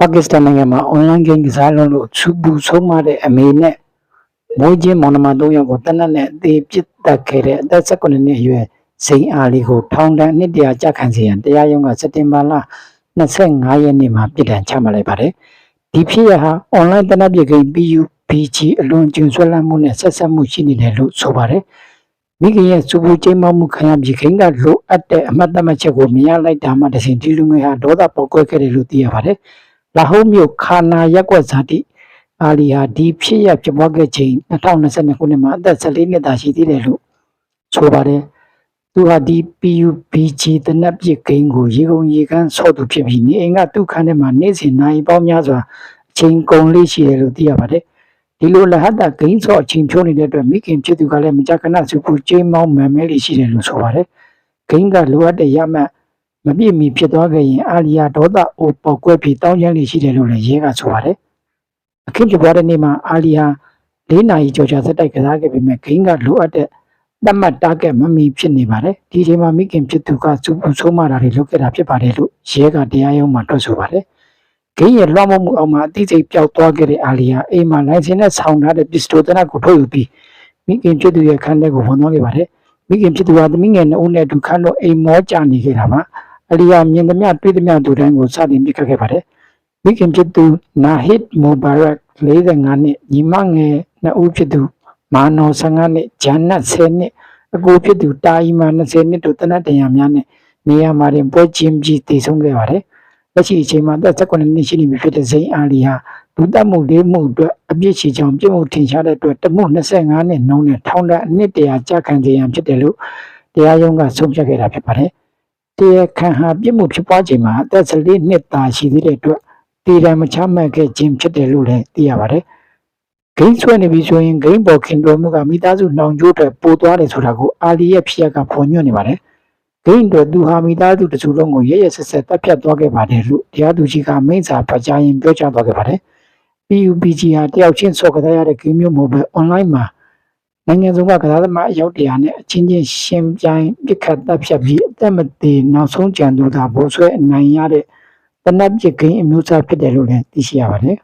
ပါကစ္စတန်နိုင်ငံမှာအွန်လိုင်းဂိမ်းကစားလုံးလို့ချူပူဆုံးမတဲ့အမေနဲ့မွေးချင်းမောင်နှမ၃ယောက်ကိုတနက်နဲ့အသေးပစ်တက်ခဲ့တဲ့အသက်၁၉နှစ်အရွယ်စိန်အာလီကိုထောင်ဒဏ်နှစ်တရာကြာခံစေရန်တရားရုံးကစက်တင်ဘာလ25ရက်နေ့မှာပြည်ဒဏ်ချမှတ်လိုက်ပါတယ်။ဒီဖြစ်ရဟာအွန်လိုင်းတနက်ပြဂိမ်း PUBG အလွန်ကျဉ်ဆွဲလန်းမှုနဲ့ဆက်ဆက်မှုရှိနေတယ်လို့ဆိုပါတယ်။မိခင်ရဲ့စူပူချိန်မှမှုခံရပြီးခင်ကလိုအပ်တဲ့အမှတ်တမဲ့ချက်ကိုမြင်ရလိုက်တာမှတစဉ်ဒီလူငယ်ဟာဒေါသပေါက်ကွဲခဲ့တယ်လို့သိရပါတယ်။ လာဟုတ်မြို့ခါနာရက်ကွက်ဇာတိအာလီဟာဒီဖြစ်ရဖြစ်ပွားခဲ့ချိန်2022ခုနှစ်မှာအသက်14နှစ်သာရှိသေးတယ်လို့ဆိုပါတယ်။သူဟာဒီ PUBG တနက်ပြစ်ဂိမ်းကိုရေကုန်ရေကန်းဆော့သူဖြစ်ပြီးနေအိမ်ကသူ့ခန်းထဲမှာနေ့စဉ်နိုင်ပေါင်းများစွာအချိန်ကုန်လေးရှိတယ်လို့သိရပါတယ်။ဒီလိုလဟတ်တာဂိမ်းဆော့အချိန်ဖြုံးနေတဲ့အတွက်မိခင်ဖြစ်သူကလည်းမကြာခဏစုပူကျင်းမောင်းမှန်မဲလေးရှိတယ်လို့ဆိုပါတယ်။ဂိမ်းကလိုအပ်တဲ့ရမှတ် မပြည့်မီဖြစ်သွားခဲ့ရင်အာလီယာဒေါသအိုပေါက်ကွဲပြီးတောင်းကျမ်းလေးရှိတယ်လို့လည်းရဲကဆိုပါတယ်။အခင်းဖြစ်ပွားတဲ့နေ့မှာအာလီယာ၄နာရီကျော်ကြာဆက်တိုက်ကစားခဲ့ပေမဲ့ဂိမ်းကလိုအပ်တဲ့သတ်မှတ်တားကက်မမီဖြစ်နေပါတယ်။ဒီချိန်မှာမိခင်ဖြစ်သူကစူပူဆုံးမတာတွေလုပ်ခဲ့တာဖြစ်ပါတယ်လို့ရဲကတရားရုံးမှာထွက်ဆိုပါတယ်။ဂိမ်းရဲ့လွှမ်းမိုးမှုအောက်မှာအသိစိတ်ပျောက်သွားခဲ့တဲ့အာလီယာအိမ်မှာလိုင်စင်နဲ့ဆောင်းထားတဲ့ပစ္စတိုတနက်ကိုထုတ်ယူပြီးမိခင်ဖြစ်သူရဲ့ခန်းထဲကိုဝင်သွားခဲ့ပါတယ်။မိခင်ဖြစ်သူကသမီးငယ်နှစ်ဦးနဲ့အတူခန်းတော့အိမ်မောကြနေခဲ့တာပါ။ အလီယာမြင်သမျှတွေ့သမျှသူတိုင်းကိုစတင်ပြစ်ခတ်ခဲ့ပါတယ်။မိခင်ဖြစ်သူနာဟစ်မိုဘာရက်45နှစ်ညီမငယ်နှစ်ဦးဖြစ်သူမာနော်15နှစ်ဂျန်နတ်10နှစ်အကိုဖြစ်သူတာအီမာ20နှစ်တို့တနတ်တရာများနဲ့နေရာမှာတင်ပွဲချင်းပြီးတည်ဆုံးခဲ့ပါတယ်။လက်ရှိအချိန်မှာအသက်18နှစ်ရှိနေပြီဖြစ်တဲ့ဇိန်အာလီဟာလူတက်မှုလေးမှုအတွက်အပြစ်ရှိကြောင်းပြစ်မှုထင်ရှားတဲ့အတွက်တမှု25နှစ်နှုန်းနဲ့ထောင်ဒဏ်အနှစ်တရာကြာခံစေရန်ဖြစ်တယ်လို့တရားရုံးကဆုံးဖြတ်ခဲ့တာဖြစ်ပါတယ်။ တရားခံဟာပြစ်မှုဖြစ်ပွားချိန်မှာအသက်14နှစ်သာရှိသေးတဲ့အတွက်တည်တံမချမှတ်ခဲ့ခြင်းဖြစ်တယ်လို့လည်းသိရပါတယ်။ဂိမ်းဆွဲနေပြီဆိုရင်ဂိမ်းပေါ်ခင်တွယ်မှုကမိသားစုနှောင်ကြိုးတွေပိုသွားတယ်ဆိုတာကိုအာလီရဲ့ဖြစ်ရကဖော်ညွှန်းနေပါတယ်။ဂိမ်းအတွက်သူဟာမိသားစုတစ်စုလုံးကိုရရဆက်ဆက်တပ်ဖြတ်သွားခဲ့ပါတယ်လို့တရားသူကြီးကမိန့်စာဖတ်ကြားရင်ပြောကြားသွားခဲ့ပါတယ်။ PUBG ဟာတယောက်ချင်းဆော့ကစားရတဲ့ဂိမ်းမျိုးမဟုတ်ပဲ online မှာ နိုင်ငံစုံကကစားသမားအယောက်တရာနဲ့အချင်းချင်းရှင်ပြိုင်ပြစ်ခတ်တပ်ဖြတ်ပြီးအသက်မသေးနောက်ဆုံးကြံသူသာဘိုးဆွဲအနိုင်ရတဲ့တနက်ပြစ်ဂိမ်းအမျိုးအစားဖြစ်တယ်လို့လည်းသိရှိရပါတယ်